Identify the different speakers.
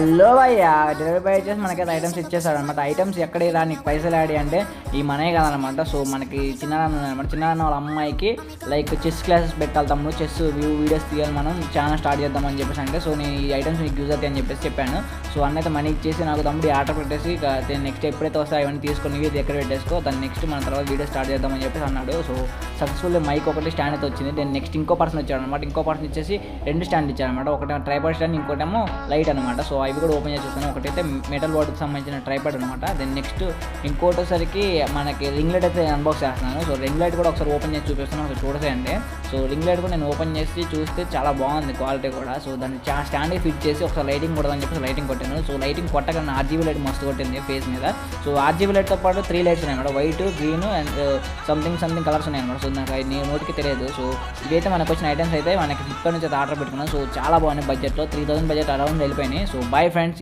Speaker 1: Hello భయ్యా delivery boy వచ్చేసి మనకైతే ఐటమ్స్ ఇచ్చేసాడు అనమాట ఐటమ్స్ ఎక్కడ ఇలా నీకు పైసలు ఆడి అంటే ఈ మనే కదనమాట సో మనకి చిన్నాన్న అనమాట చిన్నాన్న వాళ్ళ అమ్మాయికి లైక్ చెస్ క్లాసెస్ పెట్టాలి తమ్ముడు. చెస్ వ్యూ వీడియోస్ తీయాలి మనం. ఛానల్ స్టార్ట్ చేద్దామని చెప్పేసి అంటే సో నేను ఈ ఐటమ్స్ నీకు యూజ్ అవుతాయి అని చెప్పేసి చెప్పాను. సో అన్న అయితే మనీ ఇచ్చేసి నాకు తమ్ముడు ఆర్డర్ పెట్టేసి నెక్స్ట్ ఎప్పుడైతే వస్తాయో అవన్నీ తీసుకొని ఇది ఎక్కడ పెట్టేసుకో. దాన్ని నెక్స్ట్ మన తర్వాత వీడియో స్టార్ట్ చేద్దామని చెప్పేసి అన్నాడు. సో సక్సెస్ఫుల్ మైక్ ఒకటి స్టాండ్ అయితే వచ్చింది. దెన్ నెక్స్ట్ ఇంకో పర్సన్ వచ్చాడు అనమాట ఇంకో పర్సన్ ఇచ్చేసి రెండు స్టాండ్ ఇచ్చారనమాట ఒకటి ట్రైపాడ్ స్టాండ్ ఇంకోటేమో లైట్ అనమాట సో అవి కూడా ఓపెన్ చేసి ఒకటి ఒకటైతే మెటల్ బాడీకి సంబంధించిన ట్రైపాడ్ అనమాట దెన్ నెక్స్ట్ ఇంకోటోసరికి మనకి రింగ్ లైట్ అయితే అన్బాక్స్ చేస్తున్నాను. సో రింగ్ లైట్ కూడా ఒకసారి ఓపెన్ చేసి చూపిస్తాను ఒకసారి చూడసేయండి. సో రింగ్ లైట్ కూడా నేను ఓపెన్ చేసి చూస్తే చాలా బాగుంది క్వాలిటీ కూడా. సో దాన్ని స్టాండ్ ఫిట్ చేసి ఒకసారి లైటింగ్ కొడదని చెప్పేసి లైటింగ్ కొట్టాను సో లైటింగ్ కొట్టగానే ఆర్జీబీ లైట్ మస్తు కొట్టింది ఫేస్ మీద. సో ఆర్జీబీ లైట్తో పాటు త్రీ లైట్స్ ఉన్నాయి అనమాట white green and something something colours ఉన్నాయి అనమాట సో నాకు నేను నోటికి తెలియదు. సో ఇవైతే మనకు వచ్చిన ఐటమ్స్ అయితే మనకి ఫ్లిప్కార్ట్ నుంచి ఆర్డర్ పెట్టుకున్నాను. సో చాలా బాగున్నాయి బడ్జెట్లో త్రీ థౌసండ్ బడ్జెట్ అరౌండ్ వెళ్ళిపోయినాయి. So bye friends